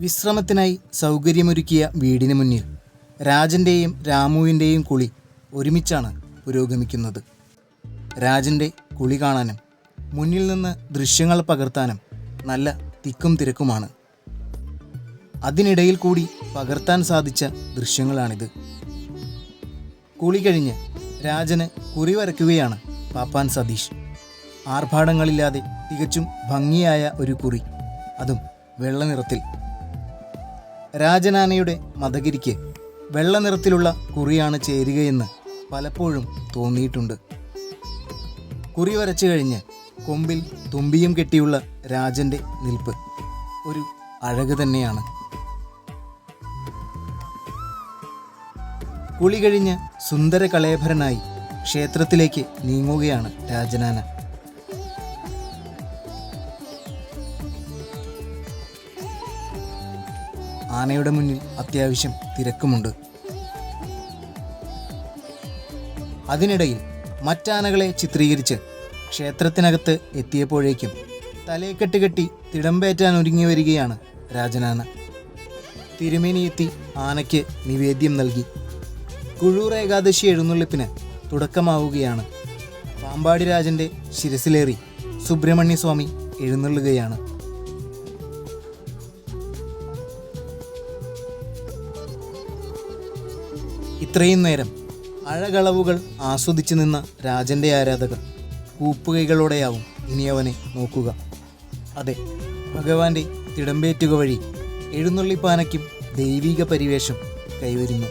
വിശ്രമത്തിനായി സൗകര്യമൊരുക്കിയ വീടിന് മുന്നിൽ രാജന്റെയും രാമുവിന്റെയും കുളി ഒരുമിച്ചാണ് പുരോഗമിക്കുന്നത്. രാജന്റെ കുളി കാണാനും മുന്നിൽ നിന്ന് ദൃശ്യങ്ങൾ പകർത്താനും നല്ല തിക്കും തിരക്കുമാണ്. അതിനിടയിൽ കൂടി പകർത്താൻ സാധിച്ച ദൃശ്യങ്ങളാണിത്. കുളി കഴിഞ്ഞ് രാജന് കുറി വരയ്ക്കുകയാണ് പാപ്പാൻ സതീഷ്. ആർഭാടങ്ങളില്ലാതെ തികച്ചും ഭംഗിയായ ഒരു കുറി അതും വെള്ള നിറത്തിൽ. രാജനാനയുടെ മതഗിരിക്ക് വെള്ള നിറത്തിലുള്ള കുറിയാണ് ചേരുകയെന്ന് പലപ്പോഴും തോന്നിയിട്ടുണ്ട്. കുറി വരച്ചു കഴിഞ്ഞ് കൊമ്പിൽ തുമ്പിയും കെട്ടിയുള്ള രാജന്റെ നിൽപ്പ് ഒരു അഴക് തന്നെയാണ്. കുളി കഴിഞ്ഞ് സുന്ദര കളേഭരനായി ക്ഷേത്രത്തിലേക്ക് നീങ്ങുകയാണ് രാജനാന. ആനയുടെ മുന്നിൽ അത്യാവശ്യം തിരക്കുമുണ്ട്. അതിനിടയിൽ മറ്റാനകളെ ചിത്രീകരിച്ച് ക്ഷേത്രത്തിനകത്ത് എത്തിയപ്പോഴേക്കും തലയെക്കെട്ട് കെട്ടി തിടമ്പേറ്റാൻ ഒരുങ്ങി വരികയാണ് രാജനാന തിരുമേനി എത്തി ആനയ്ക്ക് നിവേദ്യം നൽകി. കുഴൂർ ഏകാദശി എഴുന്നള്ളിപ്പിന് തുടക്കമാവുകയാണ്. പാമ്പാടി രാജന്റെ ശിരസിലേറി സുബ്രഹ്മണ്യസ്വാമി എഴുന്നള്ളുകയാണ്. ഇത്രയും നേരം അഴകളവുകൾ ആസ്വദിച്ചു നിന്ന രാജന്റെ ആരാധകർ കൂപ്പുകൈകളോടെയാവും ഇനി അവനെ നോക്കുക. അതെ ഭഗവാന്റെ തിടമ്പേറ്റുക വഴി എഴുന്നള്ളിപ്പാനയ്ക്കും ദൈവിക പരിവേഷം കൈവരുന്നു.